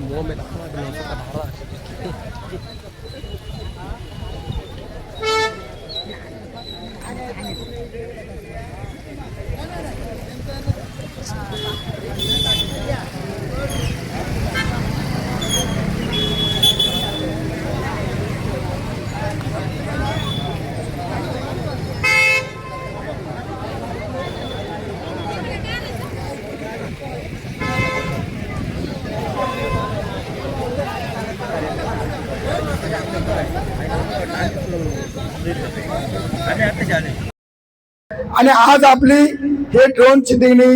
مؤمن أحمد من فقد حراك आणि आज आपली हे ड्रोन चिटिंगनी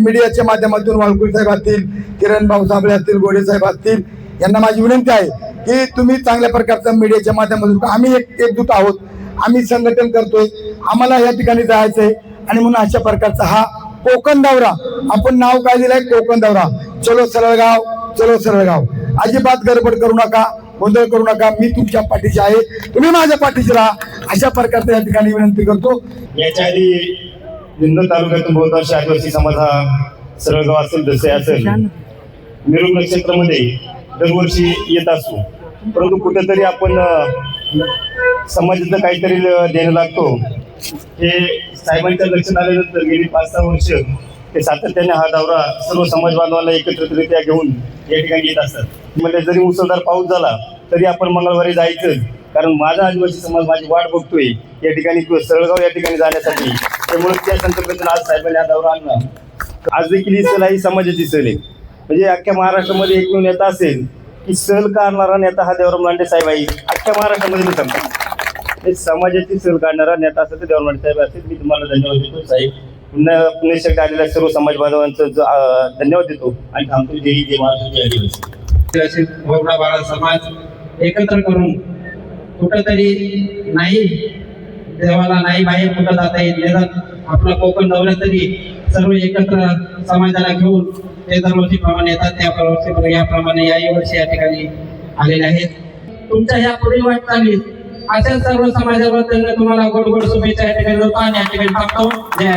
मीडियाच्या माध्यमातून वाळकुल साहेब असतील किरण भाऊ साबळे असतील गोडे साहेब असतील यांना माझी विनंती आहे की तुम्ही चांगल्या प्रकारचं मीडियाच्या माध्यमातून आम्ही एक एकजूट आहोत. आम्ही संघटन करतोय. आम्हाला या ठिकाणी जायचंय. आणि म्हणून अशा प्रकारचा हा कोकण दौरा. आपण नाव काय दिलंय? कोकण दौरा. चलो सरळगाव चलो सरळगाव. अजिबात गडबड करू नका गोंधळ करू नका. मी तुमच्या पाठीशी आहे. तुम्ही माझ्या पाठीशी राहा. अशा प्रकारचं या ठिकाणी विनंती करतो. याच्या आधी निंदूर तालुक्यातून बहुतांश वर्ष आदिवासी समाज हा सरळगाव असेल जसे असेल. मिरुग नक्षत्रामध्ये दरवर्षी येत असतो. परंतु कुठेतरी आपण समाजाचं काहीतरी देणं लागतो. हे साहेबांच्या लक्षात आल्यानंतर गेली पाच सहा वर्ष ते सातत्याने हा दौरा सर्व समाज बांधवांना एकत्रितरित्या घेऊन या ठिकाणी येत असतात. म्हणजे जरी मुसळधार पाऊस झाला तरी आपण मंगळवारी जायचं. कारण माझा आदिवासी समाज माझी वाट बघतोय. या ठिकाणी सरळगाव या ठिकाणी जाण्यासाठी. त्यामुळे त्या संकल्पनेतून आज साहेबांनी हा दौरा आणला. आज देखील ही सल ही समाजाची सल आहे. म्हणजे अख्ख्या महाराष्ट्रामध्ये एकमेव नेता असेल की सहल काढणारा नेता हा देवराम लांडे साहेब आहे. अख्ख्या महाराष्ट्रामध्ये मी सांगतो. म्हणजे समाजाची सहल काढणारा नेता असेल तर देवराम लांडे साहेब असेल. मी तुम्हाला धन्यवाद देतो साहेब. पुन्हा पुणे आलेल्या सर्व समाज बांधवांचं धन्यवाद देतो आणि थांबतो. जे महाराष्ट्राचे आदिवासी. समाज एकत्र करून कुठंतरी नाही देवाला नाही बाहेर कुठं जाता येईल निदान आपला कोकण दौऱ्या तरी सर्व एकत्र समाजाला घेऊन ते दरवर्षीप्रमाणे येतात त्या प्रवर्षी याप्रमाणे याही वर्षी या ठिकाणी आलेले आहेत. तुमच्या ह्या पुढील वाटचालीत अशा सर्व समाजाबद्दल तुम्हाला गोड गोड शुभेच्छा या ठिकाणी देतो आणि या ठिकाणी थांबतो. जय